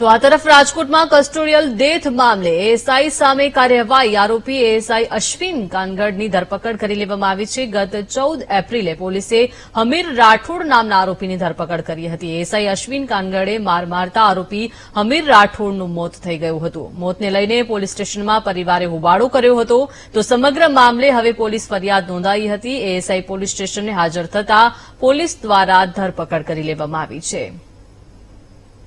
તો આ તરફ રાજકોટમાં કસ્ટોડિયલ ડેથ મામલે એએસઆઈ સામે કાર્યવાહી. આરોપી એએસઆઈ અશ્વિન કાનગડની ધરપકડ કરી લેવામાં આવી છે. ગત ચૌદ એપ્રિલે પોલીસે હમીર રાઠોડ નામના આરોપીની ધરપકડ કરી હતી. એએસઆઈ અશ્વિન કાનગડે માર મારતા આરોપી હમીર રાઠોડનું મોત થઈ ગયું હતું. મોતને લઈને પોલીસ સ્ટેશનમાં પરિવારે હોબાળો કર્યો હતો. તો સમગ્ર મામલે હવે પોલીસ ફરિયાદ નોંધાઈ હતી. એએસઆઈ પોલીસ સ્ટેશને હાજર થતા પોલીસ દ્વારા ધરપકડ કરી લેવામાં આવી છે.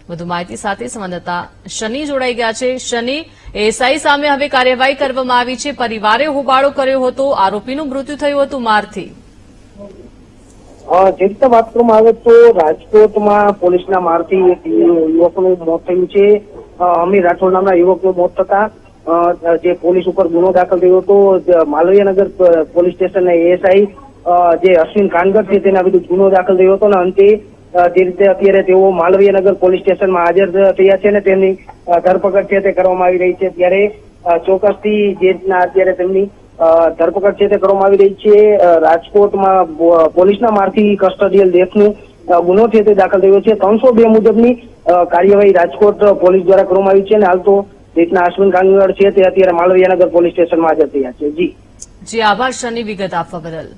વધુ માહિતી સાથે સંવાદદાતા શનિ જોડાઈ ગયા છે. શનિ એસઆઈ સામે હવે કાર્યવાહી કરવામાં આવી છે. પરિવારે હોબાળો કર્યો હતો. આરોપીનું મૃત્યુ થયું હતું મારથી. જે રીતે વાત કરવામાં આવે તો રાજકોટમાં પોલીસના મારથી એક યુવકનું મોત થયું છે. અમીર રાઠોડ નામના યુવકનું મોત થતા જે પોલીસ ઉપર ગુનો દાખલ થયો હતો માલવીયાનગર પોલીસ સ્ટેશન એએસઆઈ જે અશ્વિન કાનગર છે, તેના વિરુદ્ધ ગુનો દાખલ થયો હતો. અને અંતે જે રીતે અત્યારે તેઓ માલવીયાનગર પોલીસ સ્ટેશનમાં હાજર થયા છે ને તેમની ધરપકડ છે તે કરવામાં આવી રહી છે. ત્યારે ચોક્કસથી જે રીતના અત્યારે તેમની ધરપકડ છે તે કરવામાં આવી રહી છે. રાજકોટમાં પોલીસના મારથી કસ્ટડિયલ ડેથનું ગુનો છે તે દાખલ થયો છે. ત્રણસો બે મુજબની કાર્યવાહી રાજકોટ પોલીસ દ્વારા કરવામાં આવી છે અને હાલ તો રીતના અશ્વિન કાંગડ છે તે અત્યારે માલવીયાનગર પોલીસ સ્ટેશનમાં હાજર થયા છે. જી. જી, આભાર, શની વિગત આપવા બદલ.